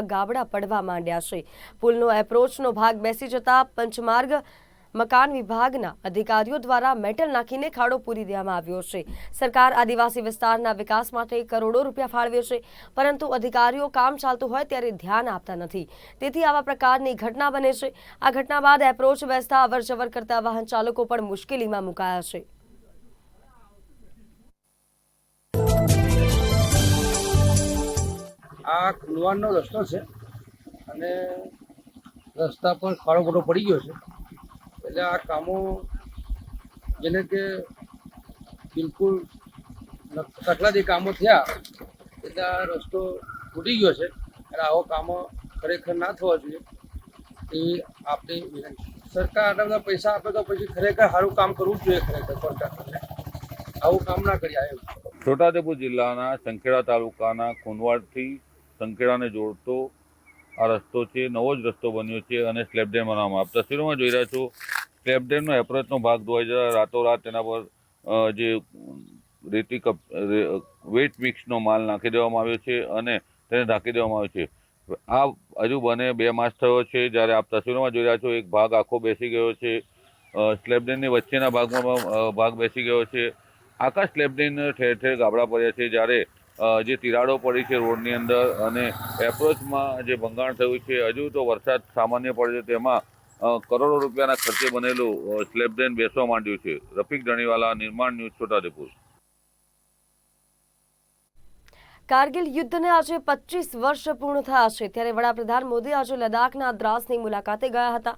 ગાબડા પડવા માંડ્યા છે. પુલનો એપ્રોચનો ભાગ બેસી જતા પંચમાર્ગ મકાન વિભાગના અધિકારીઓ દ્વારા મેટલ નાખીને ખાડો પૂરી દેવામાં આવ્યો છે. સરકાર આદિવાસી વિસ્તારના વિકાસ માટે કરોડો રૂપિયા ફાળવે છે, પરંતુ અધિકારીઓ કામ ચાલતું હોય ત્યારે ધ્યાન આપતા નથી. તેથી આવા પ્રકારની ઘટના બને છે. આ ઘટના બાદ એપ્રોચ બેસતા અવરજવર કરતા વાહન ચાલકો પણ મુશ્કેલીમાં મુકાયા છે. આ ખુલવાનો રસ્તો છે. અને રસ્તા પણ ખાડો મોટો પડી ગયો છે. એટલે આ કામો જેને કે બિલકુલ કટલાથી કામો થયા, એટલે આ રસ્તો તૂટી ગયો છે. અને આવો કામો ખરેખર ના થવા જોઈએ. એવી આપણી વિનંતી. સરકાર આટલા બધા પૈસા આપે તો પછી ખરેખર સારું કામ કરવું જોઈએ ખરેખર કોન્ટ્રાક્ટરને આવું કામ ના કરી એમ છોટાઉદેપુર જિલ્લાના સંખેડા તાલુકાના કુંદવાડથી સંખેડાને જોડતો આ રસ્તો છે, નવો જ રસ્તો બન્યો છે અને સ્લેબ ડેમ બનાવવામાં આપ તસવીરોમાં જોઈ રહ્યા છો. સ્લેબ ડેમનો એપ્રોચનો ભાગ ધોવાઈ જતા રાતોરાત તેના પર જે રેતી કપ વેટ મિક્સનો માલ નાખી દેવામાં આવ્યો છે અને તેને ઢાંકી દેવામાં આવ્યો છે. આ હજુ બને બે માસ થયો છે, જ્યારે આપ તસવીરોમાં જોઈ રહ્યા છો, એક ભાગ આખો બેસી ગયો છે. સ્લેબ ડેમની વચ્ચેના ભાગમાં ભાગ બેસી ગયો છે. આખા સ્લેબ ડેમ ઠેર ઠેર ગાબડા પડ્યા છે, જ્યારે જે તિરાડો પડી છે રોડની અંદર અને એપ્રોચમાં જે ભંગાણ થયું છે, હજુ તો વરસાદ સામાન્ય પડે છે, તેમાં કરોડો રૂપિયાના ખર્ચે બનેલું સ્લેબ ડેમ બેસવા માંડ્યું છે. રફીક ધણીવાલા, નિર્માણ ન્યૂઝ છોટાઉદેપુર કારગિલ યુદ્ધને આજે પચીસ વર્ષ પૂર્ણ થયા છે. ત્યારે વડાપ્રધાન મોદી આજે લદ્દાખના દ્રાસની મુલાકાતે ગયા હતા.